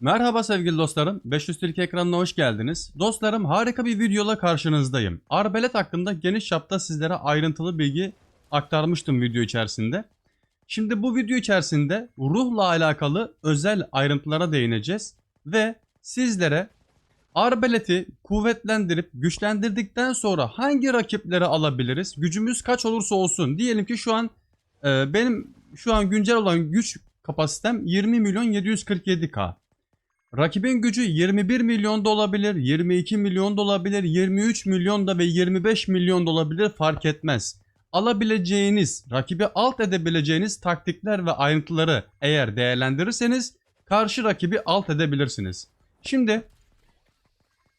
Merhaba sevgili dostlarım. 500 Türkiye ekranına hoş geldiniz. Dostlarım harika bir videola karşınızdayım. Arbelet hakkında geniş çapta sizlere ayrıntılı bilgi aktarmıştım video içerisinde. Şimdi bu video içerisinde ruhla alakalı özel ayrıntılara değineceğiz ve sizlere Arbeleti kuvvetlendirip güçlendirdikten sonra hangi rakipleri alabiliriz? Gücümüz kaç olursa olsun. Diyelim ki şu an e, benim şu an güncel olan güç kapasitem 20 milyon 747k. Rakibin gücü 21 milyon da olabilir, 22 milyon da olabilir, 23 milyon da ve 25 milyon da olabilir fark etmez. Alabileceğiniz, rakibi alt edebileceğiniz taktikler ve ayrıntıları eğer değerlendirirseniz karşı rakibi alt edebilirsiniz. Şimdi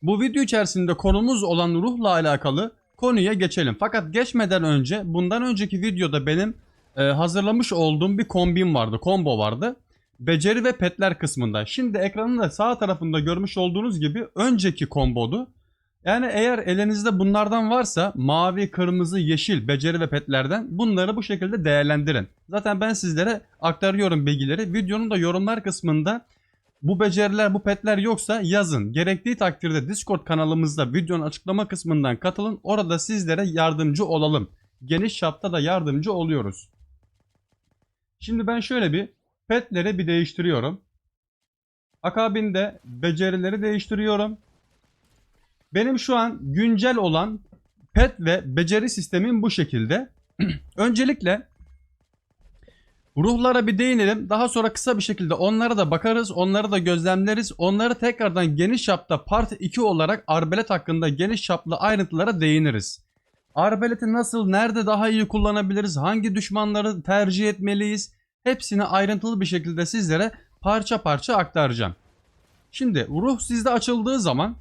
bu video içerisinde konumuz olan ruhla alakalı konuya geçelim. Fakat geçmeden önce bundan önceki videoda benim e, hazırlamış olduğum bir kombin vardı, combo vardı. Beceri ve petler kısmında. Şimdi ekranın da sağ tarafında görmüş olduğunuz gibi önceki kombodu. Yani eğer elinizde bunlardan varsa mavi, kırmızı, yeşil beceri ve petlerden bunları bu şekilde değerlendirin. Zaten ben sizlere aktarıyorum bilgileri. Videonun da yorumlar kısmında bu beceriler, bu petler yoksa yazın. Gerektiği takdirde Discord kanalımızda videonun açıklama kısmından katılın. Orada sizlere yardımcı olalım. Geniş çapta da yardımcı oluyoruz. Şimdi ben şöyle bir petleri bir değiştiriyorum. Akabinde becerileri değiştiriyorum. Benim şu an güncel olan pet ve beceri sistemim bu şekilde. Öncelikle ruhlara bir değinelim. Daha sonra kısa bir şekilde onlara da bakarız. Onları da gözlemleriz. Onları tekrardan geniş çapta part 2 olarak arbelet hakkında geniş çaplı ayrıntılara değiniriz. Arbeleti nasıl, nerede daha iyi kullanabiliriz? Hangi düşmanları tercih etmeliyiz? Hepsini ayrıntılı bir şekilde sizlere parça parça aktaracağım. Şimdi ruh sizde açıldığı zaman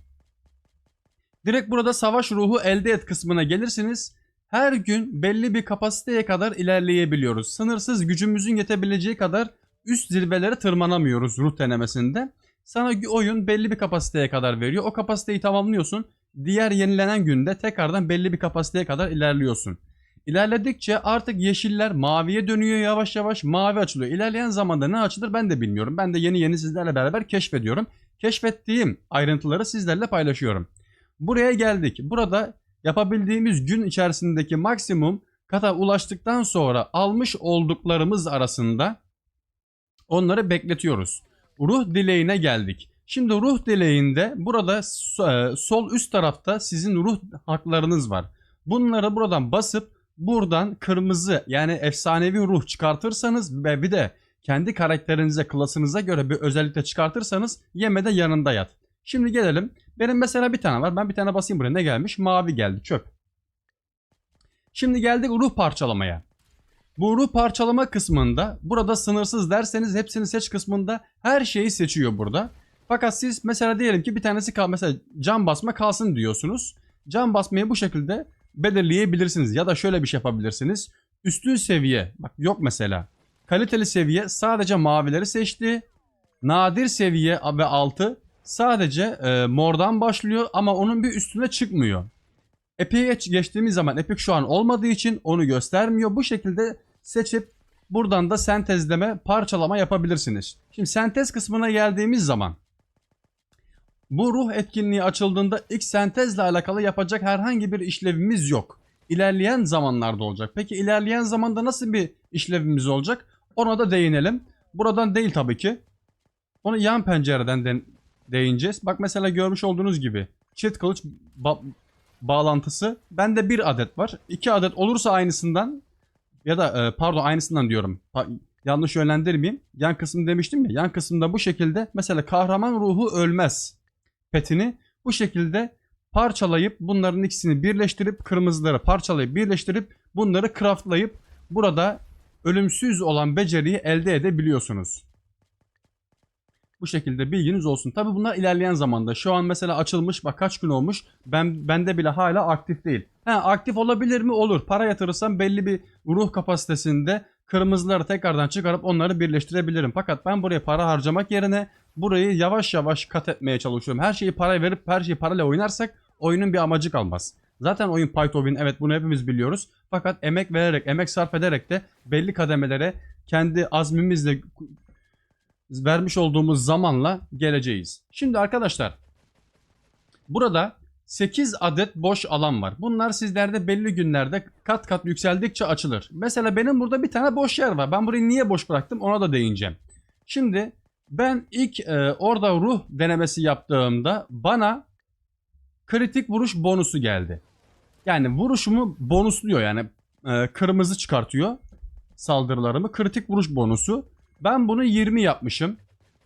direkt burada savaş ruhu elde et kısmına gelirsiniz. Her gün belli bir kapasiteye kadar ilerleyebiliyoruz. Sınırsız gücümüzün yetebileceği kadar üst zirvelere tırmanamıyoruz ruh denemesinde. Sana oyun belli bir kapasiteye kadar veriyor. O kapasiteyi tamamlıyorsun. Diğer yenilenen günde tekrardan belli bir kapasiteye kadar ilerliyorsun. İlerledikçe artık yeşiller maviye dönüyor yavaş yavaş mavi açılıyor. İlerleyen zamanda ne açılır ben de bilmiyorum. Ben de yeni yeni sizlerle beraber keşfediyorum. Keşfettiğim ayrıntıları sizlerle paylaşıyorum. Buraya geldik. Burada yapabildiğimiz gün içerisindeki maksimum kata ulaştıktan sonra almış olduklarımız arasında onları bekletiyoruz. Ruh dileğine geldik. Şimdi ruh dileğinde burada sol üst tarafta sizin ruh haklarınız var. Bunları buradan basıp buradan kırmızı yani efsanevi ruh çıkartırsanız ve bir de kendi karakterinize, klasınıza göre bir özellikle çıkartırsanız yemede yanında yat. Şimdi gelelim. Benim mesela bir tane var. Ben bir tane basayım buraya. Ne gelmiş? Mavi geldi. Çöp. Şimdi geldik ruh parçalamaya. Bu ruh parçalama kısmında burada sınırsız derseniz hepsini seç kısmında her şeyi seçiyor burada. Fakat siz mesela diyelim ki bir tanesi kal mesela can basma kalsın diyorsunuz. Can basmayı bu şekilde belirleyebilirsiniz. Ya da şöyle bir şey yapabilirsiniz. Üstün seviye bak yok mesela. Kaliteli seviye sadece mavileri seçti. Nadir seviye ve altı sadece e, mordan başlıyor ama onun bir üstüne çıkmıyor. Epic'e geçtiğimiz zaman Epic şu an olmadığı için onu göstermiyor. Bu şekilde seçip buradan da sentezleme, parçalama yapabilirsiniz. Şimdi sentez kısmına geldiğimiz zaman bu ruh etkinliği açıldığında ilk sentezle alakalı yapacak herhangi bir işlevimiz yok. İlerleyen zamanlarda olacak. Peki ilerleyen zamanda nasıl bir işlevimiz olacak? Ona da değinelim. Buradan değil tabii ki. Onu yan pencereden de değineceğiz. Bak mesela görmüş olduğunuz gibi çift kılıç ba bağlantısı. Bende bir adet var. İki adet olursa aynısından ya da e, pardon aynısından diyorum. Pa yanlış yönlendirmeyeyim. Yan kısım demiştim ya. Yan kısımda bu şekilde mesela kahraman ruhu ölmez petini bu şekilde parçalayıp bunların ikisini birleştirip kırmızıları parçalayıp birleştirip bunları craftlayıp burada ölümsüz olan beceriyi elde edebiliyorsunuz. Bu şekilde bilginiz olsun. Tabi bunlar ilerleyen zamanda. Şu an mesela açılmış bak kaç gün olmuş. Ben bende bile hala aktif değil. Ha, aktif olabilir mi? Olur. Para yatırırsam belli bir ruh kapasitesinde kırmızıları tekrardan çıkarıp onları birleştirebilirim. Fakat ben buraya para harcamak yerine burayı yavaş yavaş kat etmeye çalışıyorum. Her şeyi para verip her şeyi parayla oynarsak oyunun bir amacı kalmaz. Zaten oyun pay to evet bunu hepimiz biliyoruz. Fakat emek vererek, emek sarf ederek de belli kademelere kendi azmimizle vermiş olduğumuz zamanla geleceğiz. Şimdi arkadaşlar burada 8 adet boş alan var. Bunlar sizlerde belli günlerde kat kat yükseldikçe açılır. Mesela benim burada bir tane boş yer var. Ben burayı niye boş bıraktım ona da değineceğim. Şimdi ben ilk e, orada ruh denemesi yaptığımda bana kritik vuruş bonusu geldi. Yani vuruşumu bonusluyor yani e, kırmızı çıkartıyor saldırılarımı. Kritik vuruş bonusu. Ben bunu 20 yapmışım.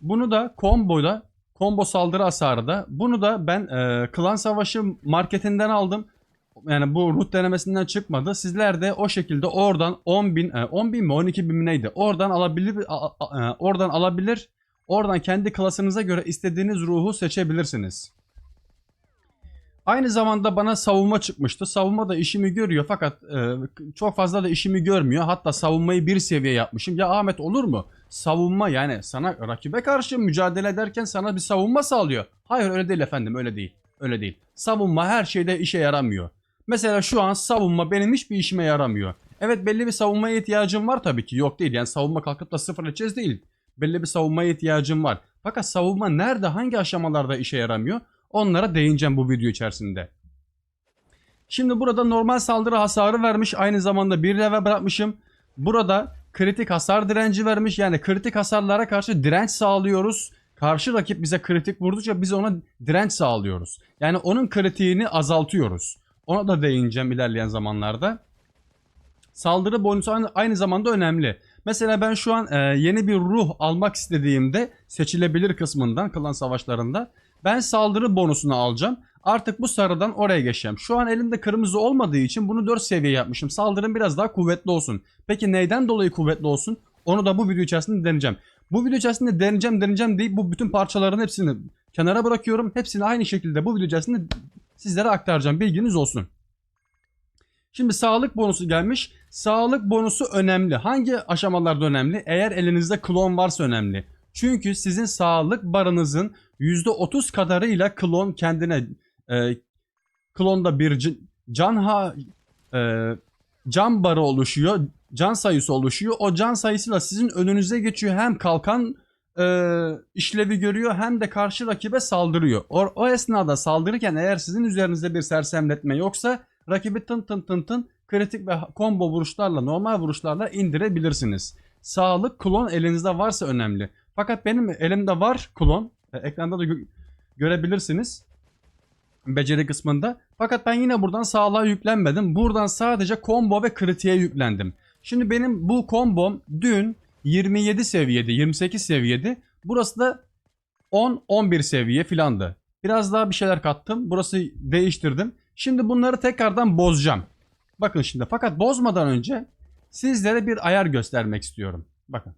Bunu da komboda, combo saldırı hasarı da. Bunu da ben e, Klan Savaşı marketinden aldım. Yani bu root denemesinden çıkmadı. Sizler de o şekilde oradan 10 bin, e, 10 bin mi 12 bin neydi? Oradan alabilir, a- a- e, oradan alabilir. Oradan kendi klasınıza göre istediğiniz ruhu seçebilirsiniz. Aynı zamanda bana savunma çıkmıştı. Savunma da işimi görüyor fakat e, çok fazla da işimi görmüyor. Hatta savunmayı bir seviye yapmışım. Ya Ahmet olur mu? Savunma yani sana rakibe karşı mücadele ederken sana bir savunma sağlıyor. Hayır öyle değil efendim öyle değil. Öyle değil. Savunma her şeyde işe yaramıyor. Mesela şu an savunma benim hiçbir işime yaramıyor. Evet belli bir savunmaya ihtiyacım var tabii ki. Yok değil yani savunma kalkıp da sıfır edeceğiz değil. Belli bir savunmaya ihtiyacım var. Fakat savunma nerede hangi aşamalarda işe yaramıyor? Onlara değineceğim bu video içerisinde. Şimdi burada normal saldırı hasarı vermiş. Aynı zamanda bir level bırakmışım. Burada kritik hasar direnci vermiş. Yani kritik hasarlara karşı direnç sağlıyoruz. Karşı rakip bize kritik vurdukça biz ona direnç sağlıyoruz. Yani onun kritiğini azaltıyoruz. Ona da değineceğim ilerleyen zamanlarda. Saldırı bonusu aynı, aynı zamanda önemli. Mesela ben şu an e, yeni bir ruh almak istediğimde seçilebilir kısmından klan savaşlarında ben saldırı bonusunu alacağım. Artık bu sarıdan oraya geçeceğim. Şu an elimde kırmızı olmadığı için bunu 4 seviye yapmışım. Saldırım biraz daha kuvvetli olsun. Peki neyden dolayı kuvvetli olsun? Onu da bu video içerisinde deneyeceğim. Bu video içerisinde deneyeceğim deneyeceğim deyip bu bütün parçaların hepsini kenara bırakıyorum. Hepsini aynı şekilde bu video içerisinde sizlere aktaracağım. Bilginiz olsun. Şimdi sağlık bonusu gelmiş. Sağlık bonusu önemli. Hangi aşamalarda önemli? Eğer elinizde klon varsa önemli. Çünkü sizin sağlık barınızın %30 kadarıyla klon kendine e, klonda bir can ha e, can barı oluşuyor. Can sayısı oluşuyor. O can sayısıyla sizin önünüze geçiyor. Hem kalkan e, işlevi görüyor hem de karşı rakibe saldırıyor. O, o esnada saldırırken eğer sizin üzerinizde bir sersemletme yoksa rakibi tın tın tın tın kritik ve combo vuruşlarla normal vuruşlarla indirebilirsiniz. Sağlık klon elinizde varsa önemli. Fakat benim elimde var klon. E, Ekranda da gö- görebilirsiniz. Beceri kısmında. Fakat ben yine buradan sağlığa yüklenmedim. Buradan sadece combo ve kritiğe yüklendim. Şimdi benim bu kombom dün 27 seviyede, 28 seviyede. Burası da 10-11 seviye filandı. Biraz daha bir şeyler kattım. Burası değiştirdim. Şimdi bunları tekrardan bozacağım. Bakın şimdi fakat bozmadan önce sizlere bir ayar göstermek istiyorum. Bakın.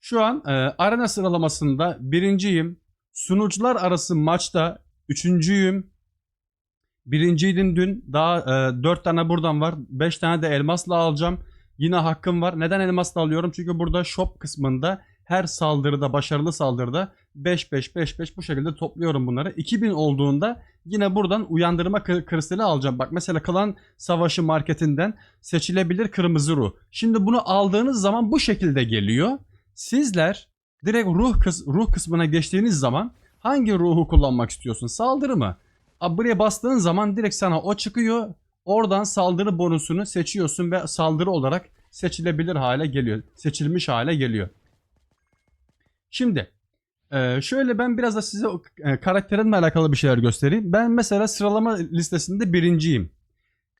Şu an e, arena sıralamasında birinciyim. Sunucular arası maçta üçüncüyüm. Birinciydim dün. Daha e, 4 tane buradan var. 5 tane de elmasla alacağım. Yine hakkım var. Neden elmasla alıyorum? Çünkü burada shop kısmında her saldırıda, başarılı saldırıda 5-5-5-5 bu şekilde topluyorum bunları. 2000 olduğunda yine buradan uyandırma kristali alacağım. Bak mesela klan savaşı marketinden seçilebilir kırmızı ruh. Şimdi bunu aldığınız zaman bu şekilde geliyor. Sizler direkt ruh kıs ruh kısmına geçtiğiniz zaman hangi ruhu kullanmak istiyorsun? Saldırı mı? Abi buraya bastığın zaman direkt sana o çıkıyor. Oradan saldırı bonusunu seçiyorsun ve saldırı olarak seçilebilir hale geliyor. Seçilmiş hale geliyor. Şimdi e, şöyle ben biraz da size e, karakterimle alakalı bir şeyler göstereyim. Ben mesela sıralama listesinde birinciyim.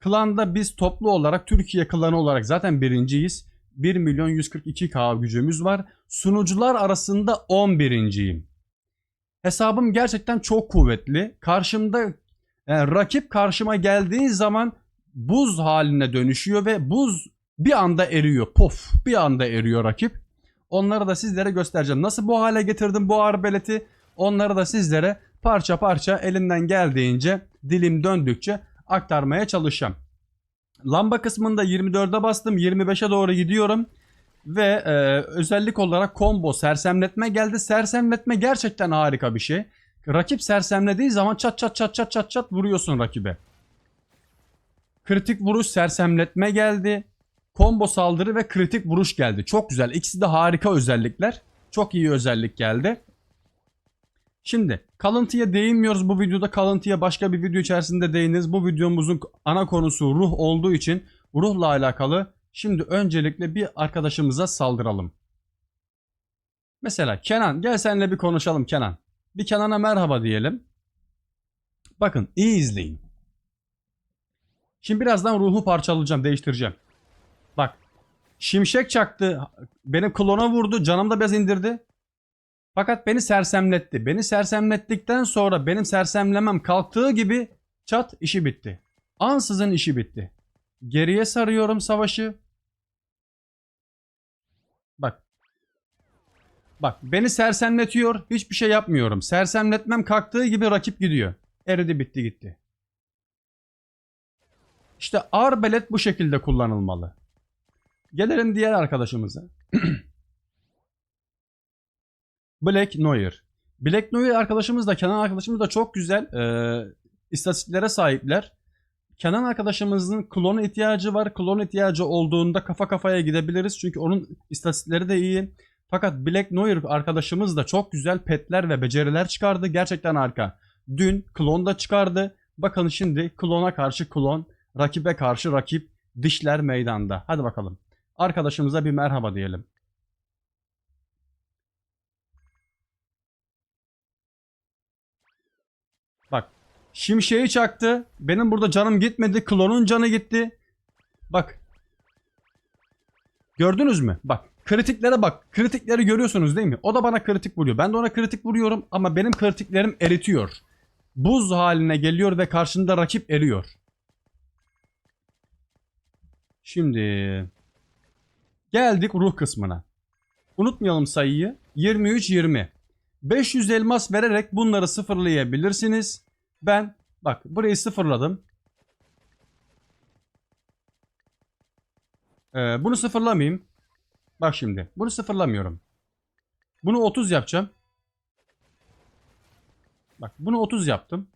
Klanda biz toplu olarak Türkiye klanı olarak zaten birinciyiz. 1 milyon 142 k gücümüz var. Sunucular arasında 11.yim. Hesabım gerçekten çok kuvvetli. Karşımda yani rakip karşıma geldiği zaman buz haline dönüşüyor ve buz bir anda eriyor. Pof bir anda eriyor rakip. Onları da sizlere göstereceğim. Nasıl bu hale getirdim bu arbeleti? Onları da sizlere parça parça elimden geldiğince dilim döndükçe aktarmaya çalışacağım. Lamba kısmında 24'e bastım. 25'e doğru gidiyorum. Ve e, özellik olarak combo sersemletme geldi. Sersemletme gerçekten harika bir şey. Rakip sersemlediği zaman çat çat çat çat çat çat vuruyorsun rakibe. Kritik vuruş sersemletme geldi. Combo saldırı ve kritik vuruş geldi. Çok güzel. İkisi de harika özellikler. Çok iyi özellik geldi. Şimdi kalıntıya değinmiyoruz bu videoda. Kalıntıya başka bir video içerisinde değiniriz. Bu videomuzun ana konusu ruh olduğu için ruhla alakalı. Şimdi öncelikle bir arkadaşımıza saldıralım. Mesela Kenan gel seninle bir konuşalım Kenan. Bir Kenan'a merhaba diyelim. Bakın iyi izleyin. Şimdi birazdan ruhu parçalayacağım, değiştireceğim. Şimşek çaktı. Benim klona vurdu. Canım da biraz indirdi. Fakat beni sersemletti. Beni sersemlettikten sonra benim sersemlemem kalktığı gibi çat işi bitti. Ansızın işi bitti. Geriye sarıyorum savaşı. Bak. Bak beni sersemletiyor. Hiçbir şey yapmıyorum. Sersemletmem kalktığı gibi rakip gidiyor. Eridi bitti gitti. İşte arbelet bu şekilde kullanılmalı. Gelelim diğer arkadaşımıza. Black Noir. Black Noir arkadaşımız da Kenan arkadaşımız da çok güzel e, istatistiklere sahipler. Kenan arkadaşımızın klon ihtiyacı var. Klon ihtiyacı olduğunda kafa kafaya gidebiliriz. Çünkü onun istatistikleri de iyi. Fakat Black Noir arkadaşımız da çok güzel petler ve beceriler çıkardı. Gerçekten harika. Dün klon da çıkardı. Bakın şimdi klona karşı klon, rakibe karşı rakip, dişler meydanda. Hadi bakalım. Arkadaşımıza bir merhaba diyelim. Bak. Şimşeği çaktı. Benim burada canım gitmedi. Klonun canı gitti. Bak. Gördünüz mü? Bak. Kritiklere bak. Kritikleri görüyorsunuz değil mi? O da bana kritik vuruyor. Ben de ona kritik vuruyorum ama benim kritiklerim eritiyor. Buz haline geliyor ve karşında rakip eriyor. Şimdi geldik ruh kısmına. Unutmayalım sayıyı. 23 20. 500 elmas vererek bunları sıfırlayabilirsiniz. Ben bak burayı sıfırladım. Ee, bunu sıfırlamayayım. Bak şimdi bunu sıfırlamıyorum. Bunu 30 yapacağım. Bak bunu 30 yaptım.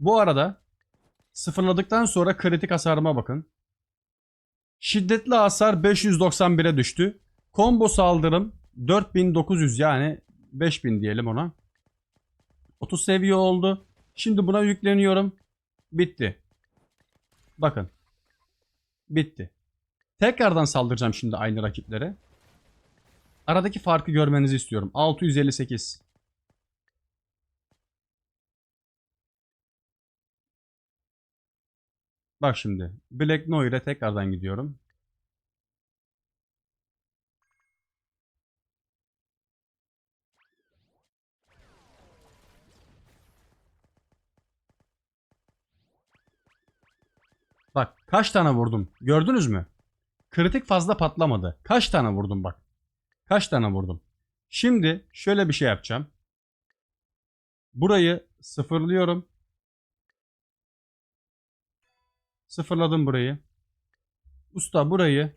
Bu arada sıfırladıktan sonra kritik hasarıma bakın. Şiddetli hasar 591'e düştü. Combo saldırım 4900 yani 5000 diyelim ona. 30 seviye oldu. Şimdi buna yükleniyorum. Bitti. Bakın. Bitti. Tekrardan saldıracağım şimdi aynı rakiplere. Aradaki farkı görmenizi istiyorum. 658. Bak şimdi. Black Noir'e tekrardan gidiyorum. Bak kaç tane vurdum. Gördünüz mü? Kritik fazla patlamadı. Kaç tane vurdum bak. Kaç tane vurdum. Şimdi şöyle bir şey yapacağım. Burayı sıfırlıyorum. Sıfırladım burayı. Usta burayı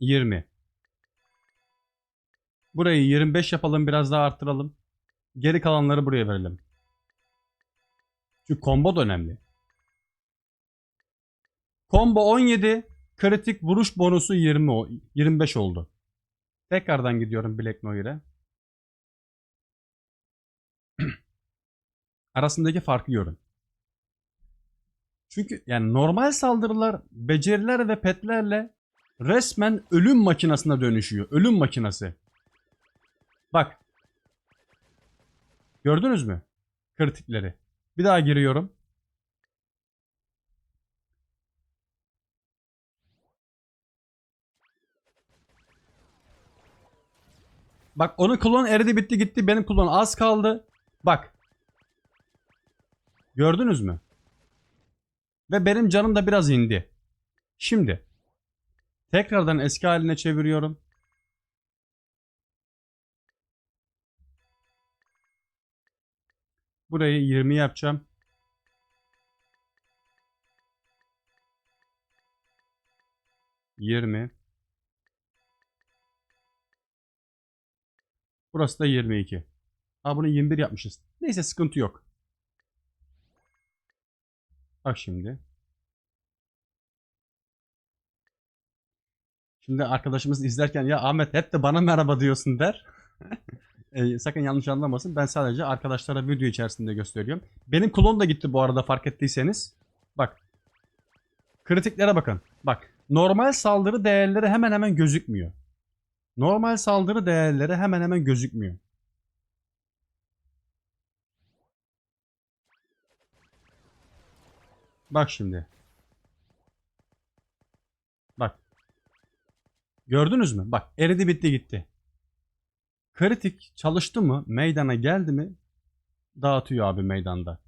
Yirmi. Burayı 25 yapalım biraz daha arttıralım. Geri kalanları buraya verelim. Çünkü combo da önemli. Combo 17, kritik vuruş bonusu 20 o- 25 oldu. Tekrardan gidiyorum Black Noir'e. Arasındaki farkı görün. Çünkü yani normal saldırılar, beceriler ve petlerle resmen ölüm makinasına dönüşüyor. Ölüm makinası. Bak. Gördünüz mü? Kritikleri. Bir daha giriyorum. Bak onun klon eridi bitti gitti. Benim klon az kaldı. Bak. Gördünüz mü? Ve benim canım da biraz indi. Şimdi. Tekrardan eski haline çeviriyorum. Burayı 20 yapacağım. Yirmi. Burası da 22. Aa bunu 21 yapmışız. Neyse sıkıntı yok. Bak şimdi. Şimdi arkadaşımız izlerken ya Ahmet hep de bana merhaba diyorsun der. e, sakın yanlış anlamasın. Ben sadece arkadaşlara video içerisinde gösteriyorum. Benim klon da gitti bu arada fark ettiyseniz. Bak. Kritiklere bakın. Bak. Normal saldırı değerleri hemen hemen gözükmüyor. Normal saldırı değerleri hemen hemen gözükmüyor. Bak şimdi. Bak. Gördünüz mü? Bak eridi bitti gitti. Kritik çalıştı mı? Meydana geldi mi? Dağıtıyor abi meydanda.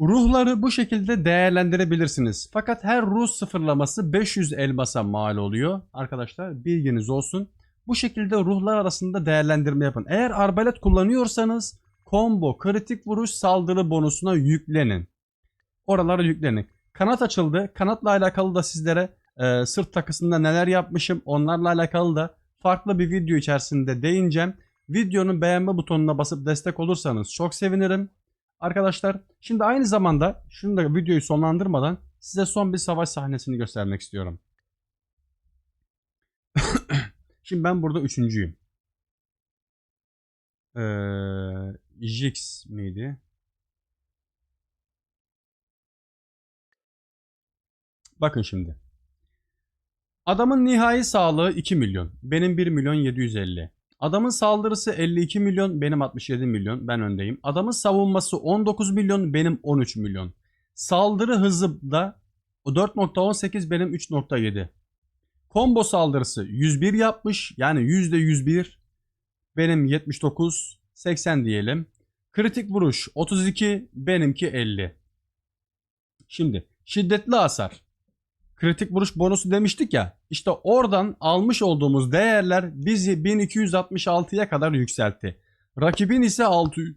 Ruhları bu şekilde değerlendirebilirsiniz. Fakat her ruh sıfırlaması 500 elmasa mal oluyor. Arkadaşlar bilginiz olsun. Bu şekilde ruhlar arasında değerlendirme yapın. Eğer arbalet kullanıyorsanız combo kritik vuruş saldırı bonusuna yüklenin. Oralara yüklenin. Kanat açıldı. Kanatla alakalı da sizlere e, sırt takısında neler yapmışım onlarla alakalı da farklı bir video içerisinde değineceğim. Videonun beğenme butonuna basıp destek olursanız çok sevinirim. Arkadaşlar şimdi aynı zamanda şunu da videoyu sonlandırmadan size son bir savaş sahnesini göstermek istiyorum. şimdi ben burada üçüncüyüm. Ee, Jix miydi? Bakın şimdi. Adamın nihai sağlığı 2 milyon. Benim 1 milyon 750. Adamın saldırısı 52 milyon. Benim 67 milyon. Ben öndeyim. Adamın savunması 19 milyon. Benim 13 milyon. Saldırı hızı da 4.18 benim 3.7. Combo saldırısı 101 yapmış. Yani %101. Benim 79. 80 diyelim. Kritik vuruş 32. Benimki 50. Şimdi şiddetli hasar. Kritik vuruş bonusu demiştik ya. İşte oradan almış olduğumuz değerler bizi 1266'ya kadar yükseltti. Rakibin ise 600.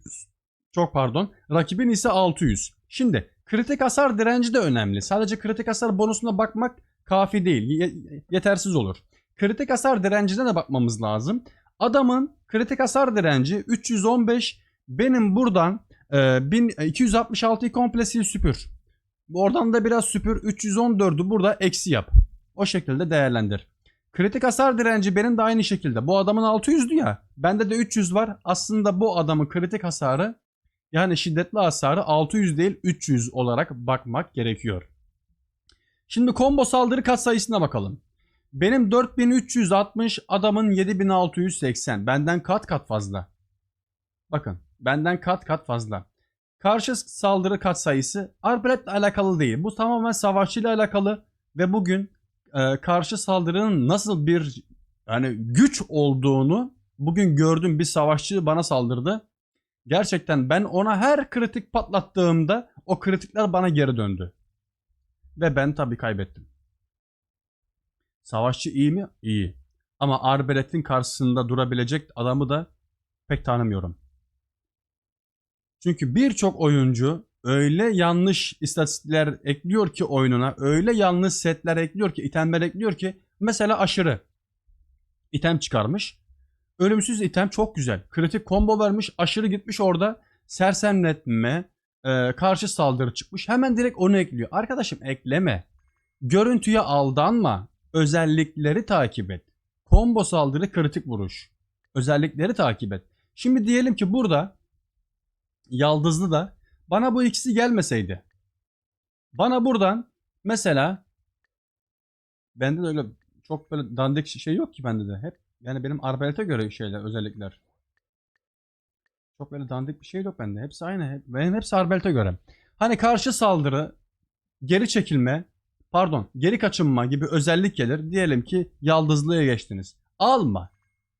Çok pardon. Rakibin ise 600. Şimdi kritik hasar direnci de önemli. Sadece kritik hasar bonusuna bakmak kafi değil. Ye- yetersiz olur. Kritik hasar direncine de bakmamız lazım. Adamın kritik hasar direnci 315. Benim buradan e, 1266'yı komple sil süpür. Oradan da biraz süpür. 314'ü burada eksi yap. O şekilde değerlendir. Kritik hasar direnci benim de aynı şekilde. Bu adamın 600'dü ya. Bende de 300 var. Aslında bu adamın kritik hasarı yani şiddetli hasarı 600 değil 300 olarak bakmak gerekiyor. Şimdi combo saldırı kat sayısına bakalım. Benim 4360 adamın 7680. Benden kat kat fazla. Bakın benden kat kat fazla. Karşı saldırı kat sayısı arbaletle alakalı değil. Bu tamamen savaşçıyla alakalı ve bugün e, karşı saldırının nasıl bir yani güç olduğunu bugün gördüm bir savaşçı bana saldırdı. Gerçekten ben ona her kritik patlattığımda o kritikler bana geri döndü. Ve ben tabii kaybettim. Savaşçı iyi mi? İyi. Ama arbaletin karşısında durabilecek adamı da pek tanımıyorum. Çünkü birçok oyuncu öyle yanlış istatistikler ekliyor ki oyununa, öyle yanlış setler ekliyor ki, itemler ekliyor ki mesela aşırı item çıkarmış. Ölümsüz item çok güzel. Kritik combo vermiş, aşırı gitmiş orada sersemletme, e, karşı saldırı çıkmış. Hemen direkt onu ekliyor. Arkadaşım ekleme. Görüntüye aldanma. Özellikleri takip et. Combo saldırı kritik vuruş. Özellikleri takip et. Şimdi diyelim ki burada Yaldızlı da bana bu ikisi gelmeseydi. Bana buradan mesela bende de öyle çok böyle dandik şey yok ki bende de. Hep yani benim arbalete göre şeyler özellikler. Çok böyle dandik bir şey yok bende. Hepsi aynı. Hep, benim hepsi arbalete göre. Hani karşı saldırı, geri çekilme, pardon, geri kaçınma gibi özellik gelir. Diyelim ki yaldızlıya geçtiniz. Alma.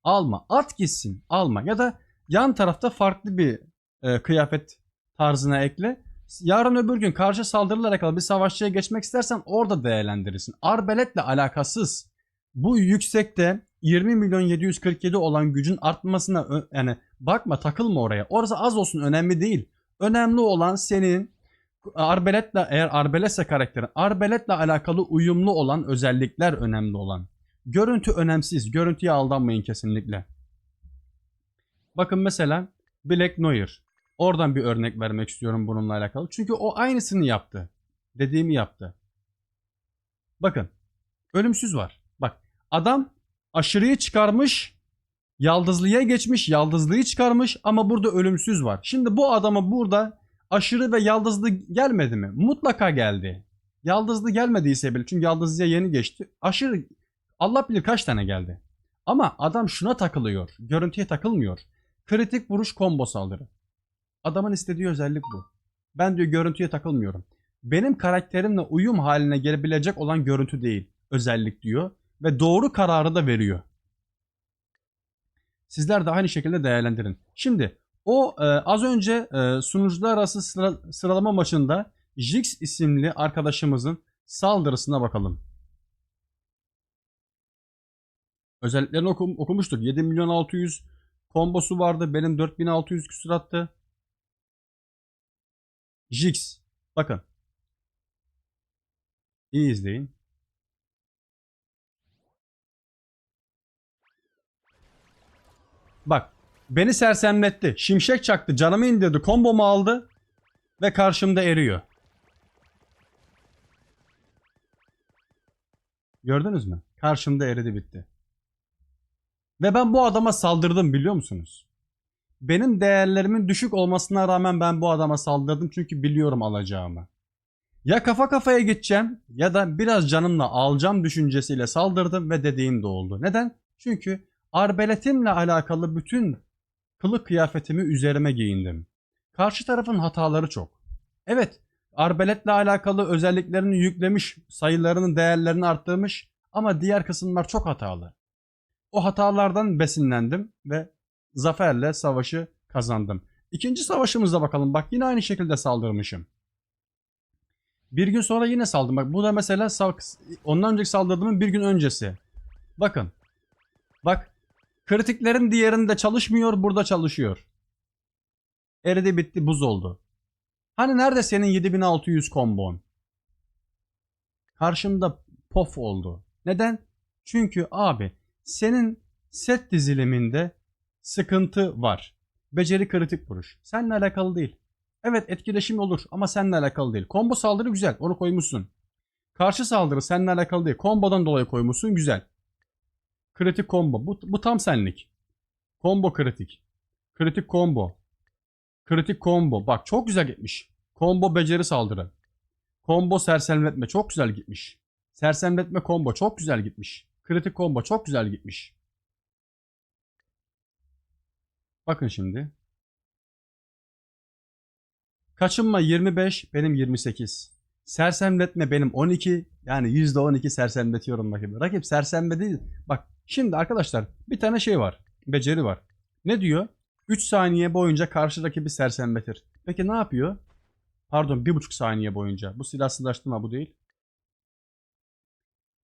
Alma. At gitsin. Alma. Ya da yan tarafta farklı bir e, kıyafet tarzına ekle. Yarın öbür gün karşı saldırılarla alakalı bir savaşçıya geçmek istersen orada değerlendirirsin. Arbeletle alakasız. Bu yüksekte 20 milyon 747 olan gücün artmasına yani bakma takılma oraya. Orası az olsun önemli değil. Önemli olan senin arbeletle eğer arbeletse karakterin arbeletle alakalı uyumlu olan özellikler önemli olan. Görüntü önemsiz. Görüntüye aldanmayın kesinlikle. Bakın mesela Black Noir. Oradan bir örnek vermek istiyorum bununla alakalı. Çünkü o aynısını yaptı. Dediğimi yaptı. Bakın. Ölümsüz var. Bak. Adam aşırıyı çıkarmış, yaldızlıya geçmiş, yaldızlıyı çıkarmış ama burada ölümsüz var. Şimdi bu adama burada aşırı ve yaldızlı gelmedi mi? Mutlaka geldi. Yaldızlı gelmediyse bile çünkü yaldızlıya yeni geçti. Aşırı Allah bilir kaç tane geldi. Ama adam şuna takılıyor. Görüntüye takılmıyor. Kritik vuruş combo saldırı. Adamın istediği özellik bu. Ben diyor görüntüye takılmıyorum. Benim karakterimle uyum haline gelebilecek olan görüntü değil. Özellik diyor. Ve doğru kararı da veriyor. Sizler de aynı şekilde değerlendirin. Şimdi o e, az önce e, sunucular arası sıra- sıralama maçında Jix isimli arkadaşımızın saldırısına bakalım. Özelliklerini okum, okumuştuk. 7 milyon 600 kombosu vardı. Benim 4600 küsur attı. Jix. Bakın. İyi izleyin. Bak. Beni sersemletti. Şimşek çaktı. Canımı indirdi. Kombomu aldı. Ve karşımda eriyor. Gördünüz mü? Karşımda eridi bitti. Ve ben bu adama saldırdım biliyor musunuz? Benim değerlerimin düşük olmasına rağmen ben bu adama saldırdım çünkü biliyorum alacağımı. Ya kafa kafaya gideceğim ya da biraz canımla alacağım düşüncesiyle saldırdım ve dediğim de oldu. Neden? Çünkü arbeletimle alakalı bütün kılık kıyafetimi üzerime giyindim. Karşı tarafın hataları çok. Evet, arbeletle alakalı özelliklerini yüklemiş, sayılarının değerlerini arttırmış ama diğer kısımlar çok hatalı. O hatalardan besinlendim ve zaferle savaşı kazandım. İkinci savaşımıza bakalım. Bak yine aynı şekilde saldırmışım. Bir gün sonra yine saldım. Bak bu da mesela ondan önceki saldırdığımın bir gün öncesi. Bakın. Bak. Kritiklerin diğerinde çalışmıyor, burada çalışıyor. Eridi bitti, buz oldu. Hani nerede senin 7600 kombon? Karşımda pof oldu. Neden? Çünkü abi senin set diziliminde sıkıntı var. Beceri kritik vuruş. Seninle alakalı değil. Evet etkileşim olur ama seninle alakalı değil. Combo saldırı güzel. Onu koymuşsun. Karşı saldırı seninle alakalı değil. Kombodan dolayı koymuşsun güzel. Kritik combo. Bu, bu tam senlik. Combo kritik. Kritik combo. Kritik combo. Bak çok güzel gitmiş. Combo beceri saldırı. Combo sersemletme çok güzel gitmiş. Sersemletme combo çok güzel gitmiş. Kritik combo çok güzel gitmiş. Bakın şimdi. Kaçınma 25, benim 28. Sersemletme benim 12. Yani %12 sersemletiyorum rakip. Rakip sersemle değil. Bak şimdi arkadaşlar bir tane şey var. Beceri var. Ne diyor? 3 saniye boyunca karşı rakibi sersemletir. Peki ne yapıyor? Pardon 1,5 saniye boyunca. Bu silahsızlaştırma bu değil.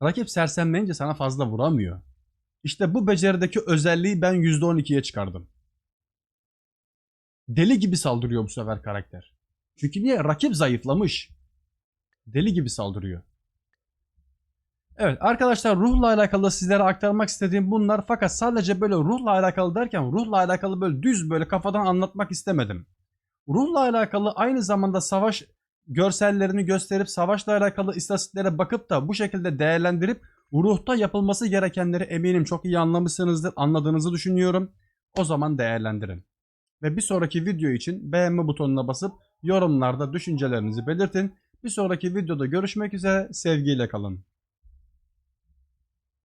Rakip sersemleyince sana fazla vuramıyor. İşte bu becerideki özelliği ben %12'ye çıkardım. Deli gibi saldırıyor bu sefer karakter. Çünkü niye? Rakip zayıflamış. Deli gibi saldırıyor. Evet arkadaşlar ruhla alakalı sizlere aktarmak istediğim bunlar fakat sadece böyle ruhla alakalı derken ruhla alakalı böyle düz böyle kafadan anlatmak istemedim. Ruhla alakalı aynı zamanda savaş görsellerini gösterip savaşla alakalı istatistiklere bakıp da bu şekilde değerlendirip ruhta yapılması gerekenleri eminim çok iyi anlamışsınızdır, anladığınızı düşünüyorum. O zaman değerlendirin. Ve bir sonraki video için beğenme butonuna basıp yorumlarda düşüncelerinizi belirtin. Bir sonraki videoda görüşmek üzere, sevgiyle kalın.